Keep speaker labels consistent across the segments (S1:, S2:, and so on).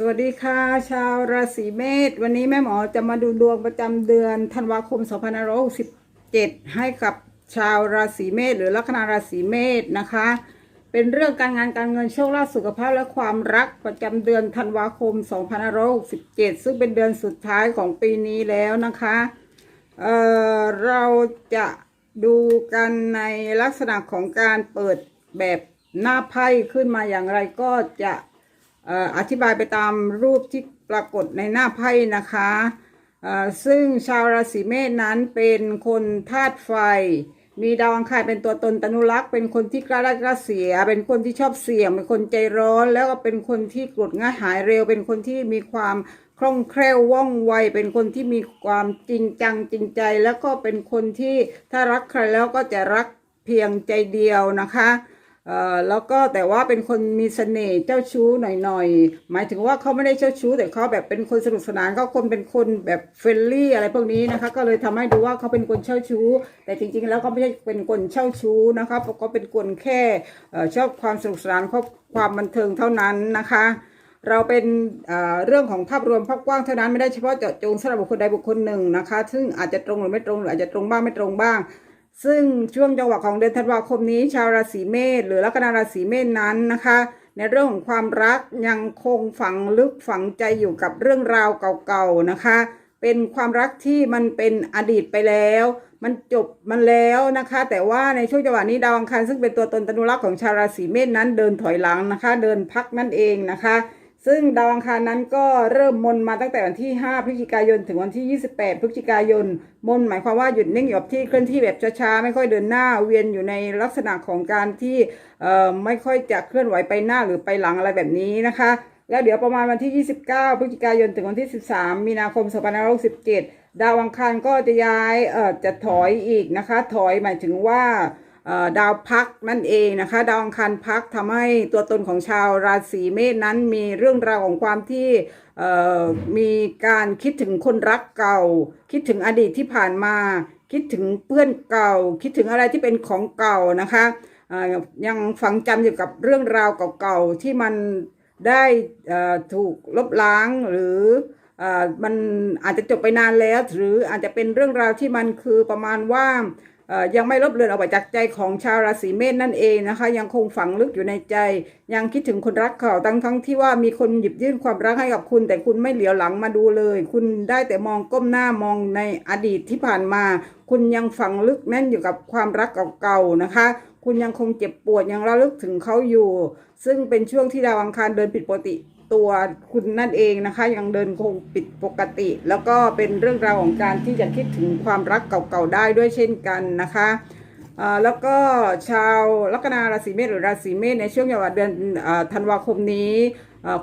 S1: สวัสดีค่ะ ชาวราศีเมษวันนี้แม่หมอจะมาดูดวงประจำเดือนธันวาคม 2567 ให้กับชาวราศีเมษหรือลัคนาราศีเมษนะคะ เป็นเรื่องการงานการเงินโชคลาภสุขภาพและความรักประจำเดือนธันวาคม 2567 ซึ่งเป็นเดือนสุดท้ายของปีนี้แล้วนะคะเอ่อเราจะดูกันในลักษณะของการเปิดแบบหน้าไพ่ขึ้นมาอย่างไรก็จะ อธิบายไปตามรูปที่ปรากฏในหน้าไพ่นะคะซึ่งชาวราศีเมษนั้นเป็นคนธาตุไฟ มีดาวอังคารเป็นตัวตนตนุรักษ์ เป็นคนที่กล้าได้กล้าเสีย เป็นคนที่ชอบเสี่ยง เป็นคนใจร้อน แล้วก็เป็นคนที่กรดง่ายหายเร็ว เป็นคนที่มีความคล่องแคล่วว่องไว เป็นคนที่มีความจริงจังจริงใจ แล้วก็เป็นคนที่ถ้ารักใครแล้วก็จะรักเพียงใจเดียวนะคะ แล้วก็แต่ว่าเป็นคนมีเสน่ห์เจ้าชู้หน่อยๆ หมายถึงว่าเขาไม่ได้เจ้าชู้แต่เขาแบบเป็นคนสนุกสนานเขาคนเป็นคนแบบเฟรนลี่อะไรพวกนี้นะคะ ก็เลยทำให้ดูว่าเขาเป็นคนเช่าชู้ แต่จริงๆ แล้วก็ไม่ใช่เป็นคนเช่าชู้นะคะเพราะเขาเป็นคนแค่เอ่อชอบความสนุกสนานครอบความบันเทิงเท่านั้นนะคะเราเป็นเอ่อเรื่องของภาพรวมภาพกว้างเท่านั้นไม่ได้เฉพาะเจาะจงสำหรับบุคคลใดบุคคลหนึ่งนะคะ ซึ่งอาจจะตรงหรือไม่ตรงหรืออาจจะตรงบ้างไม่ตรงบ้าง ซึ่งช่วงจังหวะของเดือนธันวาคมนี้ ชาวราศีเมษหรือลัคนาราศีเมษนั้นนะคะ ในเรื่องของความรักยังคงฝังลึกฝังใจอยู่กับเรื่องราวเก่าๆนะคะ เป็นความรักที่มันเป็นอดีตไปแล้ว มันจบมันแล้วนะคะ แต่ว่าในช่วงจังหวะนี้ดาวอังคารซึ่งเป็นตัวตนตนุรักษ์ของชาวราศีเมษนั้นเดินถอยหลังนะคะ เดินพักนั่นเองนะคะ ซึ่งดาวอังคารนั้นก็เริ่มมนมาตั้งแต่วันที่ 5 พฤศจิกายน ถึงวันที่ 28 พฤศจิกายน มนหมายความว่าหยุดนิ่งอยู่กับที่เคลื่อนที่แบบช้าๆ ไม่ค่อยเดินหน้า เวียนอยู่ในลักษณะของการที่เอ่อไม่ค่อยจะเคลื่อนไหวไปหน้าหรือไปหลังอะไรแบบนี้นะคะ แล้วเดี๋ยวประมาณวันที่ 29 พฤศจิกายน ถึงวันที่ 13 มีนาคม 2567 ดาวอังคารก็จะย้ายเอ่อจะถอยอีกนะคะ ถอยหมายถึงว่า ดาวพักนั่นเองนะคะ ดาวอังคารพักทำให้ตัวตนของชาวราศีเมษนั้นมีเรื่องราวของความที่มีการคิดถึงคนรักเก่า คิดถึงอดีตที่ผ่านมา คิดถึงเพื่อนเก่า คิดถึงอะไรที่เป็นของเก่านะคะเอ่อยังฝังจำอยู่กับเรื่องราวเก่าๆที่มันได้ถูกลบล้างหรืออมันอาจจะจบไปนานแล้ว หรืออาจจะเป็นเรื่องราวที่มันคือประมาณว่า ยังไม่ลบเลือนออกไปจากใจของชาวราศีเมษนั่นเองนะคะ ยังคงฝังลึกอยู่ในใจ ยังคิดถึงคนรักเขาทั้งทั้งที่ว่ามีคนหยิบยื่นความรักให้กับคุณ แต่คุณไม่เหลียวหลังมาดูเลย คุณได้แต่มองก้มหน้ามองในอดีตที่ผ่านมา คุณยังฝังลึกแน่นอยู่กับความรักเก่าๆนะคะ คุณยังคงเจ็บปวดยังระลึกถึงเขาอยู่ ซึ่งเป็นช่วงที่ดาวอังคารเดินผิดปกติ ตัวคุณนั่นเองนะคะ ยังเดินคงปิดปกติ แล้วก็เป็นเรื่องราวของการที่จะคิดถึงความรักเก่าๆได้ด้วยเช่นกันนะคะแล้วก็ชาวลัคนาราศีเมษหรือราศีเมษในช่วงจังหวะเดือนธันวาคมนี้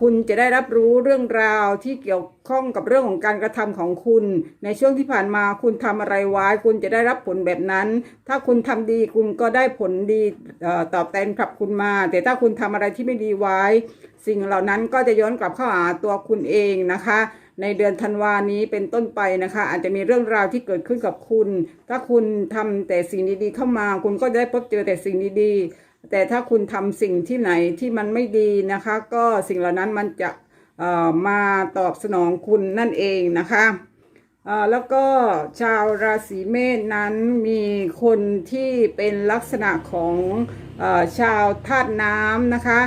S1: คุณจะได้รับรู้เรื่องราวที่เกี่ยวข้องกับเรื่องของการกระทำของคุณ ในช่วงที่ผ่านมาคุณทำอะไรไว้ คุณจะได้รับผลแบบนั้น ถ้าคุณทำดีคุณก็ได้ผลดีตอบแทนกลับคุณมา แต่ถ้าคุณทำอะไรที่ไม่ดีไว้ สิ่งเหล่านั้นก็จะย้อนกลับเข้าหาตัวคุณเองนะคะในเดือนธันวานี้เป็นต้นไปนะคะ อาจจะมีเรื่องราวที่เกิดขึ้นกับคุณ ถ้าคุณทำแต่สิ่งดีๆเข้ามา คุณก็จะได้พบเจอแต่สิ่งดีๆ แต่ถ้าคุณทำสิ่งที่ไหนที่มันไม่ดีนะคะ ก็สิ่งเหล่านั้นมันจะมาตอบสนองคุณนั่นเองนะคะแล้วก็ชาวราศีเมษนั้นมีคนที่เป็นลักษณะของอชาวธาตุน้ำนะคะ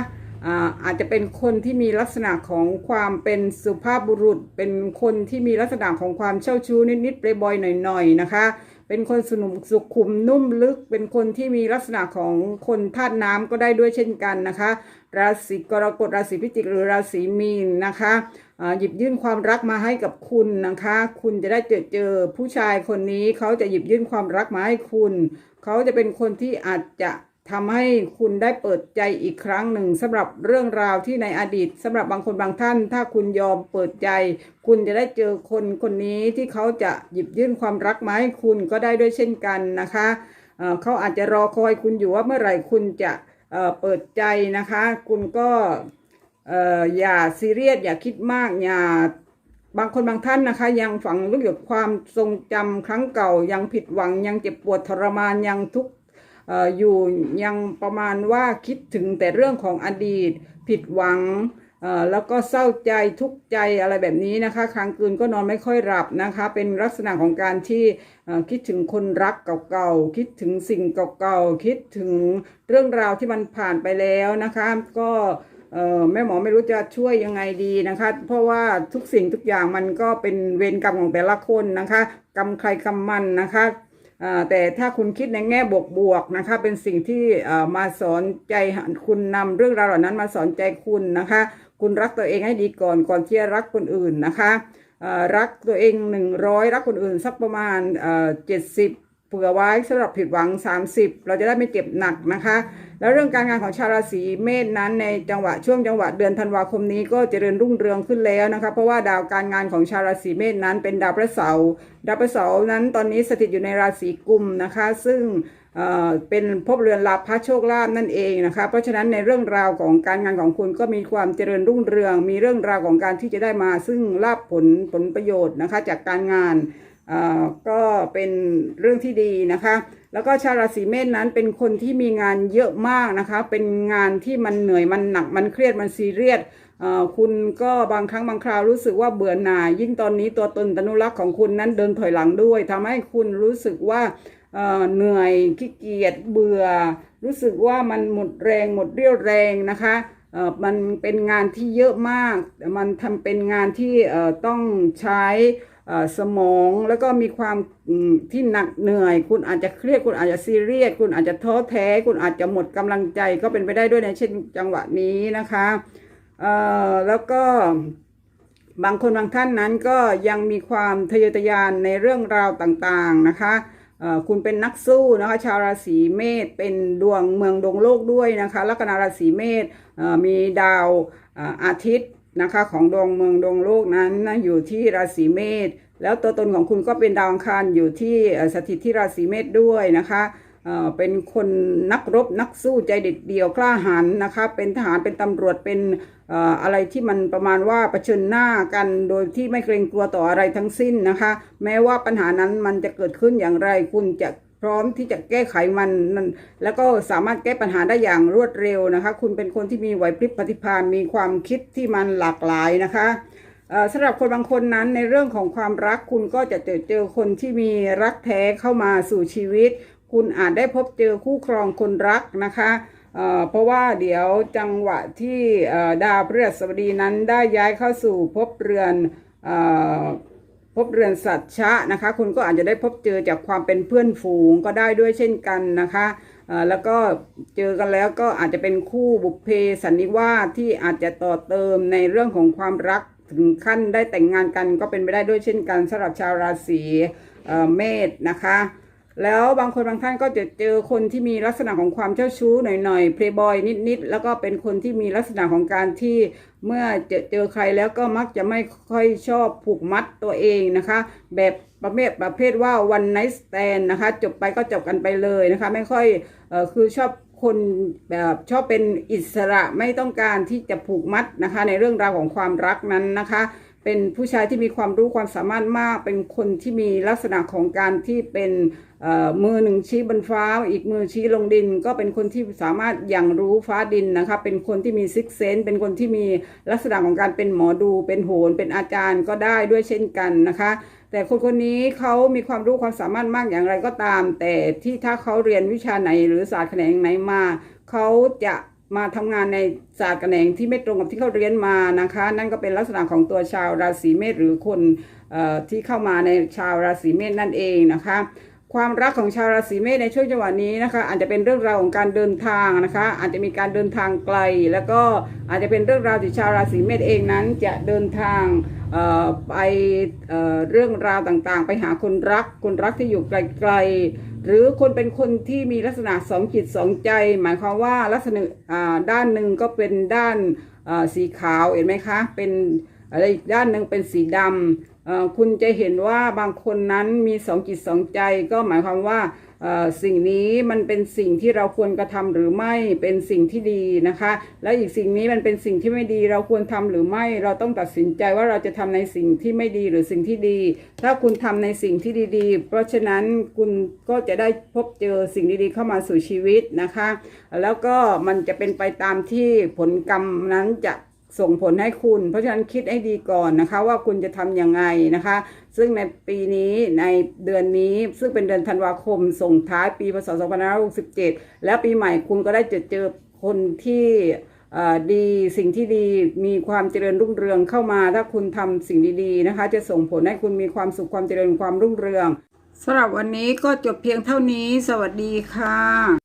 S1: อาอาจจะเป็นคนที่มีลักษณะของความเป็นสุภาพบุรุษ เป็นคนที่มีลักษณะของความเช่าชู้นิดๆเปรย์บอยหน่อยๆนะคะ เป็นคนสนุมสุขุมนุ่มลึก เป็นคนที่มีลักษณะของคนธาตุน้ำก็ได้ด้วยเช่นกันนะคะ ราศีกรกฎราศีพิจิกหรือราศีมีนนะคะหยิบยื่นความรักมาให้กับคุณนะคะ คุณจะได้เจอเจอผู้ชายคนนี้เขาจะหยิบยื่นความรักมาให้คุณ เขาจะเป็นคนที่อาจจะ ทำให้คุณได้เปิดใจอีกครั้งหนึ่งสำหรับเรื่องราวที่ในอดีตสำหรับบางคนบางท่าน ถ้าคุณยอมเปิดใจ คุณจะได้เจอคนคนนี้ที่เขาจะหยิบยื่นความรักมาให้คุณก็ได้ด้วยเช่นกันนะคะเเขาอาจจะรอคอยคุณอยู่ว่าเมื่อไหร่คุณจะเเปิดใจนะคะ คุณก็อย่าซีเรียสอย่าคิดมากอย่าบางคนบางท่านนะคะ ยังฝังลึกอยู่กับความทรงจำครั้งเก่ายังผิดหวังยังเจ็บปวดทรมานยังทุกข์ อยู่ยังประมาณว่าคิดถึงแต่เรื่องของอดีต ผิดหวังแล้วก็เศร้าใจทุกข์ใจอะไรแบบนี้นะคะค้างคืนก็นอนไม่ค่อยหลับนะคะ เป็นลักษณะของการที่คิดถึงคนรักเก่าๆคิดถึงสิ่งเก่าๆคิดถึงเรื่องราวที่มันผ่านไปแล้วนะคะ ก็แม่หมอไม่รู้จะช่วยยังไงดีนะคะ เพราะว่าทุกสิ่งทุกอย่างมันก็เป็นเวรกรรมของแต่ละคนนะคะ กรรมใครกรรมมันนะคะ แต่ถ้าคุณคิดในแง่บวกๆนะคะ เป็นสิ่งที่มาสอนใจคุณนำเรื่องราวเหล่านั้นมาสอนใจคุณนะคะ คุณรักตัวเองให้ดีก่อนก่อนที่จะรักคนอื่นนะคะรักตัวเองหนึ่งร้อยรักคนอื่นสักประมาณเจ็ดสิบ เผื่อไว้สำหรับผิดหวัง 30 เราจะได้ไม่เจ็บหนักนะคะ แล้วเรื่องการงานของชาวราศีเมษนั้นในจังหวะช่วงจังหวะเดือนธันวาคมนี้ก็เจริญรุ่งเรืองขึ้นแล้วนะคะ เพราะว่าดาวการงานของชาวราศีเมษนั้นเป็นดาวพระเสาร์ดาวพระเสาร์นั้นตอนนี้สถิตอยู่ในราศีกุมนะคะ ซึ่งเอ่อเป็นภพเรือนลาภะโชคลาภนั่นเองนะคะ เพราะฉะนั้นในเรื่องราวของการงานของคุณก็มีความเจริญรุ่งเรือง มีเรื่องราวของการที่จะได้มาซึ่งลาภผลผลประโยชน์นะคะจากการงาน ก็เป็นเรื่องที่ดีนะคะ แล้วก็ชาวราศีเมษนั้นเป็นคนที่มีงานเยอะมากนะคะ เป็นงานที่มันเหนื่อยมันหนักมันเครียดมันซีเรียสคุณก็บางครั้งบางคราวรู้สึกว่าเบื่อหน่ายยิ่งตอนนี้ตัวตนตนุรักษ์ของคุณนั้นเดินถอยหลังด้วยทำให้คุณรู้สึกว่าเหนื่อยขี้เกียจเบื่อ รู้สึกว่ามันหมดแรงหมดเรี่ยวแรงนะคะมันเป็นงานที่เยอะมาก มันทำเป็นงานที่ต้องใช้ สมองแล้วก็มีความที่หนักเหนื่อย คุณอาจจะเครียดคุณอาจจะซีเรียสคุณอาจจะท้อแท้ คุณอาจจะหมดกำลังใจก็เป็นไปได้ด้วยในเช่นจังหวะนี้นะคะแล้วก็บางคนบางท่านนั้นก็ยังมีความทะเยอทะยานในเรื่องราวต่างๆนะคะคุณเป็นนักสู้นะคะชาวราศีเมษเป็นดวงเมืองดวงโลกด้วยนะคะลัคนาราศีเมษมีดาวอาทิตย์ นะคะ ของดวงเมืองดวงโลกนั้นนะอยู่ที่ราศีเมษแล้วตัวตนของคุณก็เป็นดาวอังคารอยู่ที่สถิตที่ราศีเมษด้วยนะคะเเป็นคนนักรบนักสู้ใจเด็ดเดี่ยวกล้าหาญนะคะ เป็นทหารเป็นตำรวจเป็นอออะไรที่มันประมาณว่าเผชิญหน้ากันโดยที่ไม่เกรงกลัวต่ออะไรทั้งสิ้นนะคะ แม้ว่าปัญหานั้นมันจะเกิดขึ้นอย่างไรคุณจะ พร้อมที่จะแก้ไขมันนั่นแล้วก็สามารถแก้ปัญหาได้อย่างรวดเร็วนะคะ คุณเป็นคนที่มีไหวพริบปฏิภาณมีความคิดที่มันหลากหลายนะคะสำหรับคนบางคนนั้นในเรื่องของความรักคุณก็จะเจอเจอคนที่มีรักแท้เข้ามาสู่ชีวิต คุณอาจได้พบเจอคู่ครองคนรักนะคะเเพราะว่าเดี๋ยวจังหวะที่เอ่อดาวพฤหัสบดีนั้นได้ย้ายเข้าสู่ภพเรือน พบเรือนสัตว์ชะนะคะ คุณก็อาจจะได้พบเจอจากความเป็นเพื่อนฝูงก็ได้ด้วยเช่นกันนะคะแล้วก็เจอกันแล้วก็อาจจะเป็นคู่บุพเพสันนิวาสที่อาจจะต่อเติมในเรื่องของความรักถึงขั้นได้แต่งงานกันก็เป็นไปได้ด้วยเช่นกันสำหรับชาวราศีเมษนะคะ แล้วบางคนบางท่านก็จะเจอคนที่มีลักษณะของความเจ้าชู้หน่อยๆเพลย์บอยนิดๆแล้วก็เป็นคนที่มีลักษณะของการที่เมื่อเจอเจอใครแล้วก็มักจะไม่ค่อยชอบผูกมัดตัวเองนะคะ แบบประเภทประเภทว่า one night stand นะคะ จบไปก็จบกันไปเลยนะคะ ไม่ค่อยเออคือชอบคนแบบชอบเป็นอิสระไม่ต้องการที่จะผูกมัดนะคะ ในเรื่องราวของความรักนั้นนะคะ เป็นผู้ชายที่มีความรู้ความสามารถมาก เป็นคนที่มีลักษณะของการที่เป็นมือหนึ่งชี้บนฟ้า อีกมือชี้ลงดิน ก็เป็นคนที่สามารถอย่างรู้ฟ้าดินนะคะ เป็นคนที่มีซิกเซนเป็นคนที่มีลักษณะของการเป็นหมอดู เป็นโหรเป็นอาจารย์ก็ได้ด้วยเช่นกันนะคะ แต่คนคนนี้เขามีความรู้ความสามารถมากอย่างไรก็ตาม แต่ที่ถ้าเขาเรียนวิชาไหนหรือศาสตร์แขนงไหนมาเขาจะ มาทำงานในศาสตร์แขนงที่ไม่ตรงกับที่เขาเรียนมานะคะ นั่นก็เป็นลักษณะของตัวชาวราศีเมษหรือคนออที่เข้ามาในชาวราศีเมษนั่นเองนะคะ ความรักของชาวราศีเมษในช่วงจังหวะนี้นะคะ อาจจะเป็นเรื่องราวของการเดินทางนะคะ อาจจะมีการเดินทางไกล แล้วก็อาจจะเป็นเรื่องราวที่ชาวราศีเมษเองนั้นจะเดินทางไปเเรื่องราวต่างๆ ไปหาคนรักคนรักที่อยู่ไกลๆ หรือคนเป็นคนที่มีลักษณะสองจิตสองใจ หมายความว่าลักษณะด้านหนึ่งก็เป็นด้านสีขาวเห็นไหมคะ เป็นอะไรอีกด้านหนึ่งเป็นสีดำคุณจะเห็นว่าบางคนนั้นมีสองจิตสองใจก็หมายความว่า สิ่งนี้มันเป็นสิ่งที่เราควรกระทำหรือไม่เป็นสิ่งที่ดีนะคะ แล้วอีกสิ่งนี้มันเป็นสิ่งที่ไม่ดีเราควรทำหรือไม่เราต้องตัดสินใจว่าเราจะทำในสิ่งที่ไม่ดีหรือสิ่งที่ดี ถ้าคุณทำในสิ่งที่ดีๆ เพราะฉะนั้นคุณก็จะได้พบเจอสิ่งดีๆเข้ามาสู่ชีวิตนะคะ แล้วก็มันจะเป็นไปตามที่ผลกรรมนั้นจะ ส่งผลให้คุณ เพราะฉะนั้นคิดให้ดีก่อนนะคะ ว่าคุณจะทำยังไงนะคะ ซึ่งในปีนี้ในเดือนนี้ซึ่งเป็นเดือนธันวาคม ส่งท้ายปีพศ2567 แล้วปีใหม่คุณก็ได้จอเจอคนที่ดีสิ่งที่ดีมีความเจริญรุ่งเรืองเข้ามา ถ้าคุณทำสิ่งดีๆนะคะ จะส่งผลให้คุณมีความสุขความเจริญความรุ่งเรืองสำหรับวันนี้ก็จบเพียงเท่านี้ สวัสดีค่ะ